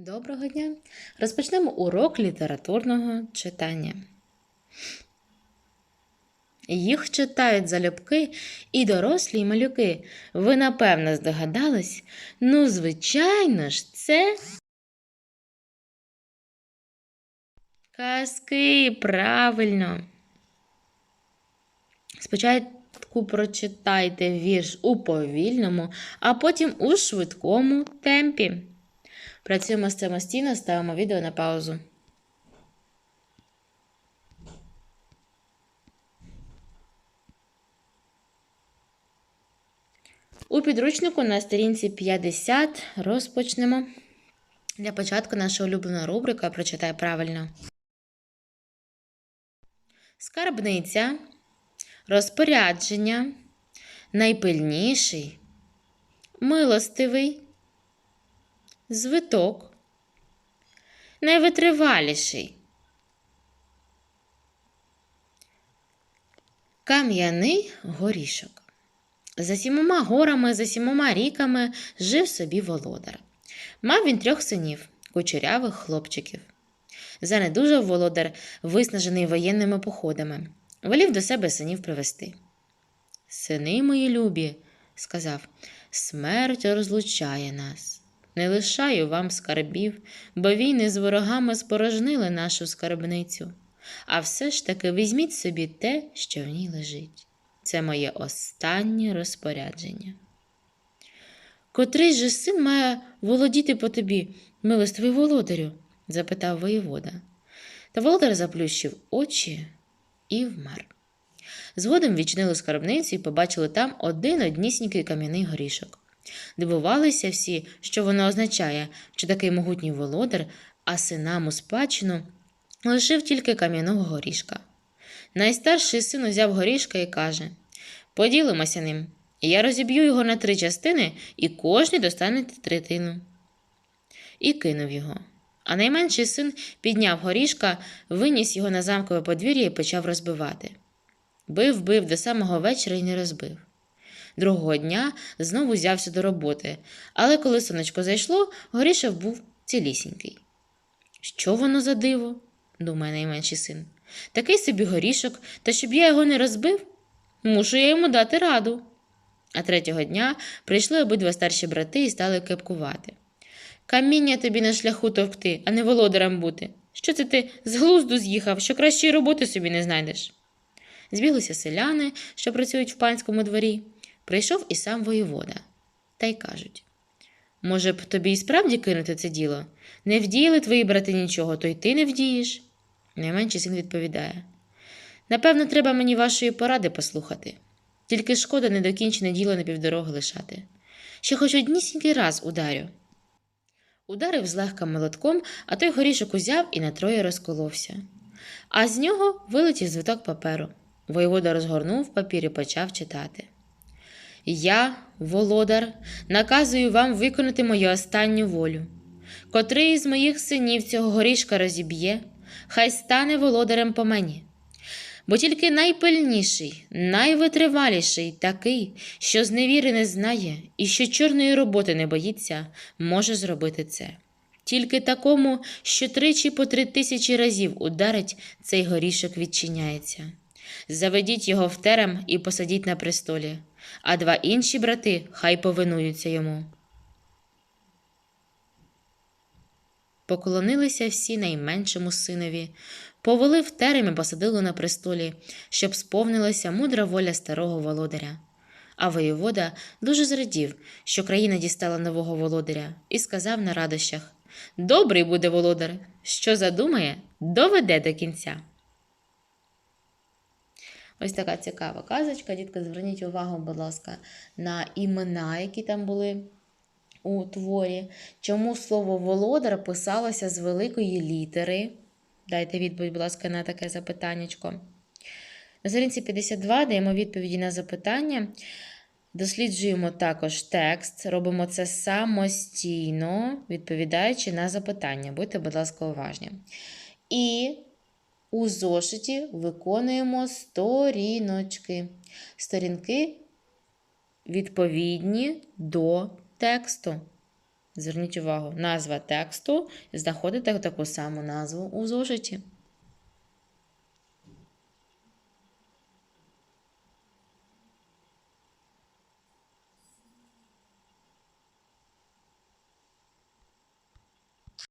Доброго дня! Розпочнемо урок літературного читання. Їх читають залюбки і дорослі, і малюки. Ви, напевно, здогадались? Ну, звичайно ж, це. Казки, правильно. Спочатку прочитайте вірш у повільному, а потім у швидкому темпі. Працюємо самостійно, ставимо відео на паузу. У підручнику на сторінці 50 розпочнемо. Для початку наша улюблена рубрика Прочитай правильно. Скарбниця, розпорядження, найпильніший, милостивий, звиток, найвитриваліший, кам'яний горішок. За сімома горами, за сімома ріками жив собі володар. Мав він трьох синів, кучерявих хлопчиків. Занедужав володар, виснажений воєнними походами, волів до себе синів привести. Сини мої любі, сказав, смерть розлучає нас. Не лишаю вам скарбів, бо війни з ворогами спорожнили нашу скарбницю. А все ж таки візьміть собі те, що в ній лежить. Це моє останнє розпорядження. Котрий же син має володіти по тобі, милостивий володарю? запитав воєвода. Та володар заплющив очі і вмер. Згодом відчинили скарбницю і побачили там один однісінький кам'яний горішок. Дивувалися всі, що воно означає, що такий могутній володар, а синам у спадщину лишив тільки кам'яного горішка. Найстарший син узяв горішка і каже Поділимося ним. Я розіб'ю його на три частини, і кожний достане третину. І кинув його. А найменший син підняв горішка, виніс його на замкове подвір'я і почав розбивати. Бив, бив до самого вечора і не розбив. Другого дня знову взявся до роботи, але коли сонечко зайшло, горішок був цілісінький. Що воно за диво? думає найменший син. Такий собі горішок, та щоб я його не розбив, мушу я йому дати раду. А третього дня прийшли обидва старші брати і стали кепкувати. Каміння тобі на шляху товкти, а не володарем бути. Що це ти з глузду з'їхав, що кращої роботи собі не знайдеш? Збіглися селяни, що працюють в панському дворі. Прийшов і сам воєвода. Та й кажуть може б тобі і справді кинути це діло? Не вдіяли твої брати нічого, то й ти не вдієш. Найменший син відповідає Напевно, треба мені вашої поради послухати. Тільки шкода недокінчене діло на півдороги лишати. Ще хоч однісінький раз ударю. Ударив злегка молотком, а той горішок узяв і на троє розколовся. А з нього вилетів звиток паперу. Воєвода розгорнув папір і почав читати. Я, володар, наказую вам виконати мою останню волю. Котрий із моїх синів цього горішка розіб'є, хай стане володарем по мені. Бо тільки найпильніший, найвитриваліший, такий, що зневіри не знає і що чорної роботи не боїться, може зробити це. Тільки такому, що тричі по три тисячі разів ударить, цей горішок відчиняється. Заведіть його в терем і посадіть на престолі, а два інші брати хай повинуються йому. Поклонилися всі найменшому синові, повели в терем і посадили на престолі, щоб сповнилася мудра воля старого володаря. А воєвода дуже зрадів, що країна дістала нового володаря, і сказав на радощах Добрий буде володар, що задумає, доведе до кінця. Ось така цікава казочка. Дітка, зверніть увагу, будь ласка, на імена, які там були у творі. Чому слово володар писалося з великої літери? Дайте відповідь, будь ласка, на таке запитаннячко. На сторінці 52 даємо відповіді на запитання. Досліджуємо також текст, робимо це самостійно, відповідаючи на запитання. Будьте, будь ласка, уважні. І у зошиті виконуємо сторіночки. Сторінки відповідні до тексту. Зверніть увагу, назва тексту знаходите таку саму назву у зошиті.